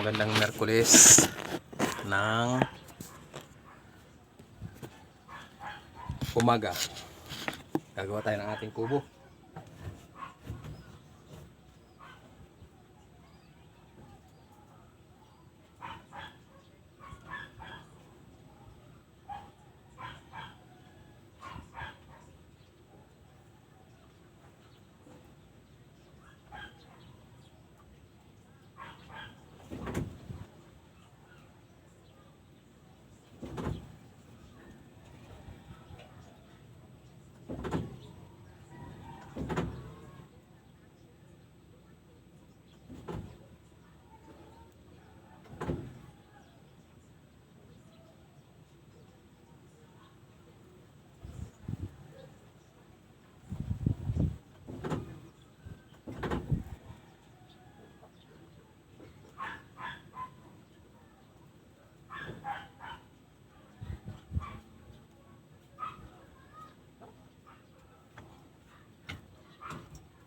magandang Merkulis ng umaga. Gagawa tayo ng ating kubo.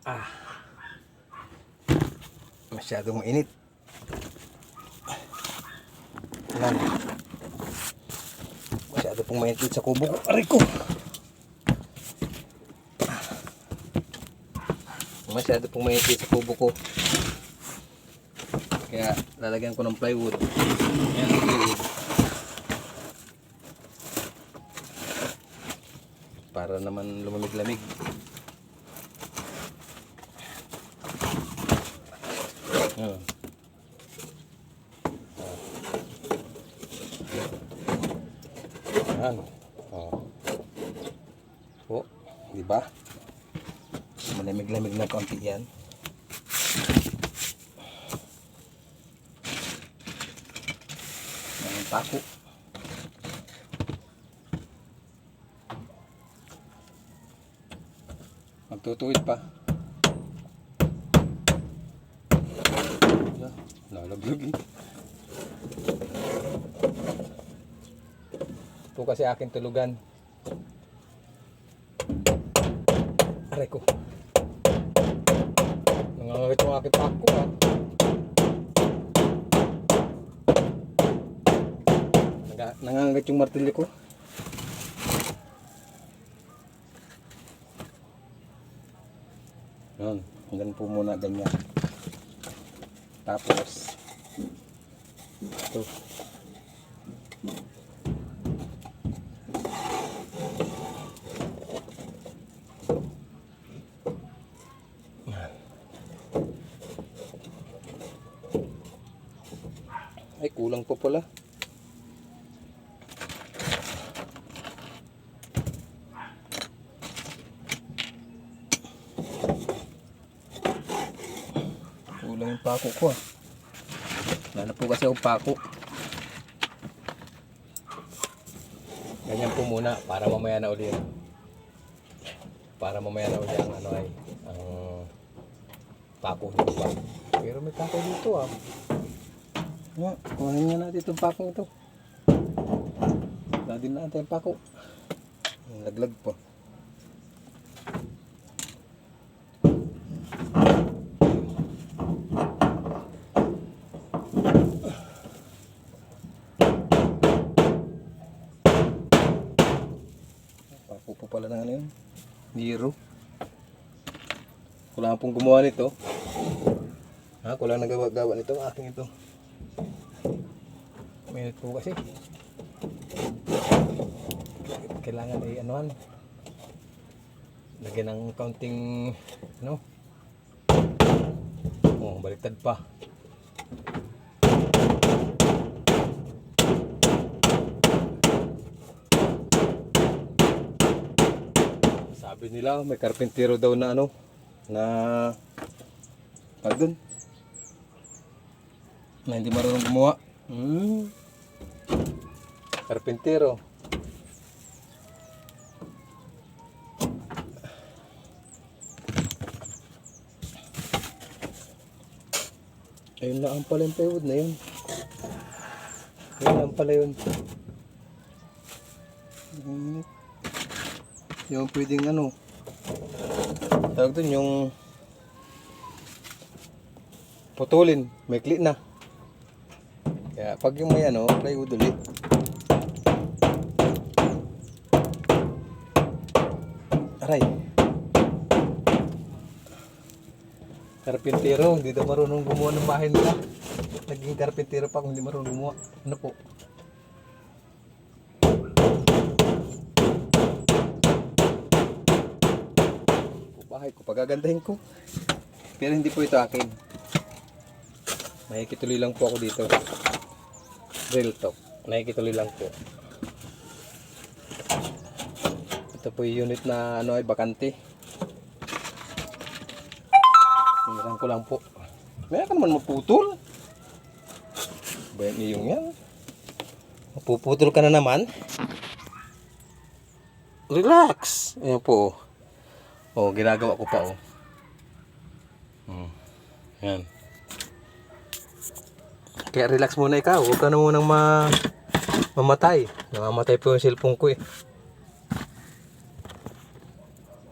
Ah. Masyadong mainit. Yan. Masyado pong mainit sa kubo ko. Aray ko! Masyado pong mainit sa kubo ko. Kaya lalagyan ko ng plywood. Yan ang plywood. Para naman lumamig-lamig. Yan. Oh. Oh, di ba? Malamig-lamig na konti yan. Ang pako. Magtutuwid pa. Wala, Nalaglag eh. Ito kasi akin tulugan. Aray ko. Nangangakit yung aking pako ha. Nanga- Nangangakit yung martilyo ko. Yan. Hanggang po muna ganyan. Tapos, ito. Kulang pa pala. Kulang yung pako ko ah. Wala na po kasi yung pako. Ganyan po muna para mamaya na uli. Para mamaya na uli ang ano ay ang pako dito. Pero may pako dito ah. Nga, kuhanin nga natin itong pako ito. Wala din natin yung pako. Laglag pa. Pako pa pala ng ano yun. Niro. Kulang pong gumawa nito. Ha, kulang nagawa-gawa nito. Aking ito. Minute po kasi. Kailangan ay anuhan. Lagyan ng counting ano. Oh, baliktad pa. Sabi nila may karpentero daw na ano na pag dun na hindi marunong gumawa. Hmm. Karpentero. Ayun na ang pala yung plywood na yun. Ayun lang pala yun. Hmm. Yung pwedeng ano. Tawag dun yung putulin. May click na. Kaya pag yung may ano, plywood ulit. Aray. Karpintero, hindi daw marunong gumawa ng bahay nila. Naging karpintero pa kung hindi marunong gumawa. Ano po? Bahay ko, pagagandahin ko. Pero hindi po ito akin. Nakikituloy lang po ako dito. Real talk. Nakikituloy lang po. Ito po yung unit na ano ay bakante. Tingnan ko lang po. Meron ka naman maputol. Ba yung iyong yan? Mapuputol ka na naman. Relax. Ayan po. Oh, ginagawa ko pa oh. Hmm. Yan. Kaya relax muna ikaw. Huwag ka na munang ma mamatay. Namamatay po yung cellphone ko eh.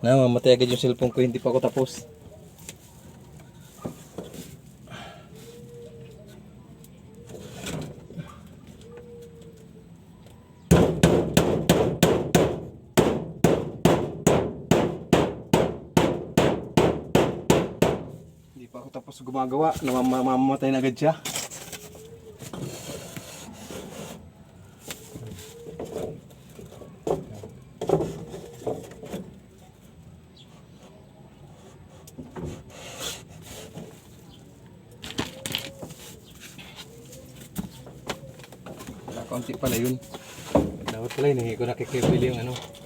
Na, mamatay agad yung cellphone ko. Hindi pa ako tapos. Hindi pa ako tapos gumagawa. Namamamatay na agad siya. Wala, Kaunti pala yun. Dapat pala yun, hindi ko nakikibili yung ano.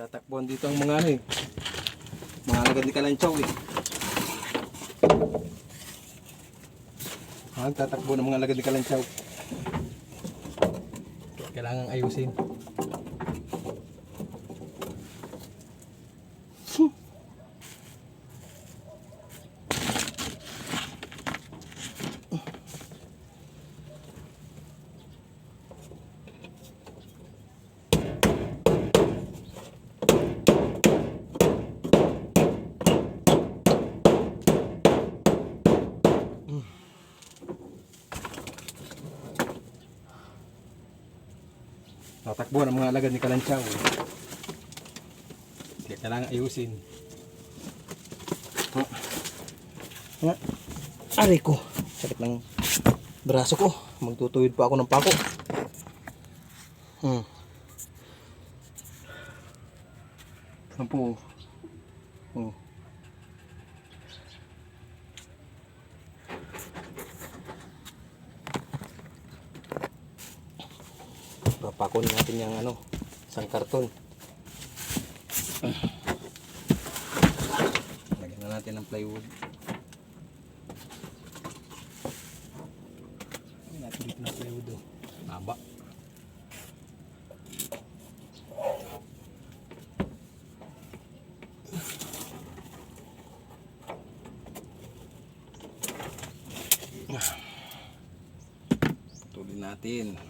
Tatakbuhan dito ang mga ano eh. Mga agad ni Kalantsaw eh. Ah, tatakbo ng mga lagad ni Kalantsaw. Kailangan ayusin. Tatakbo ng mga alagad ni Kalantsaw. Kaya kailangan ayusin. Ha? Ha? Aray ko. Sakit ng braso ko. Magtutuwid pa ako ng pako. Hmm. Ano po? Oh. Papakon natin yung ano, isang karton. Lagyan na natin ng plywood. Natin dito ng plywood oh. Haba. Tuloy natin.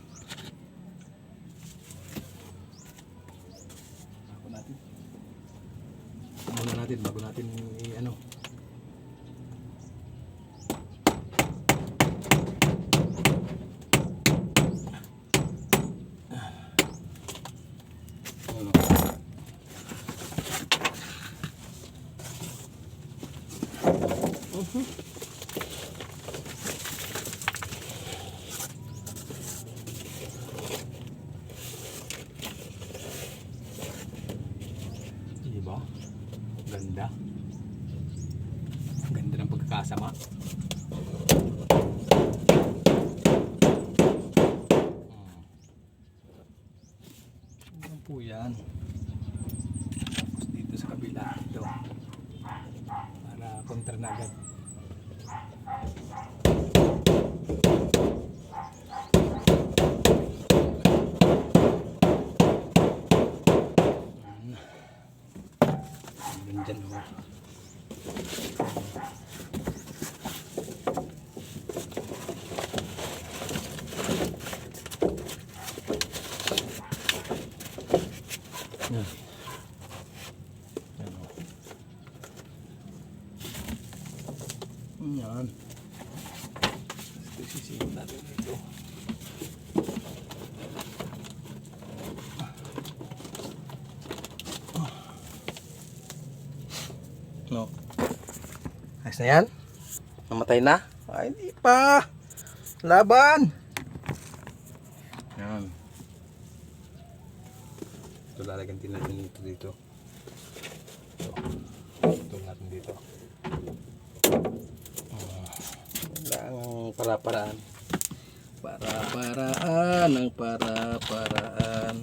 Bago natin. Muna natin bago natin i- ano. Ano? Diba? Ganda. Ganda ng pagkakasama. Hmm. Ano po yan? Tapos dito sa kabila. Ito. Para kontra na agad. Yun dyan ho. Yan. Yan ho. Yan. Sisihin natin dito. No. Ayos na yan? Namatay na? Ay, hindi pa. Laban. Yan. Ito lalagyan din natin dito dito. Ito. Ito natin dito. Kailangang para-paraan. Para-paraan ang para-paraan.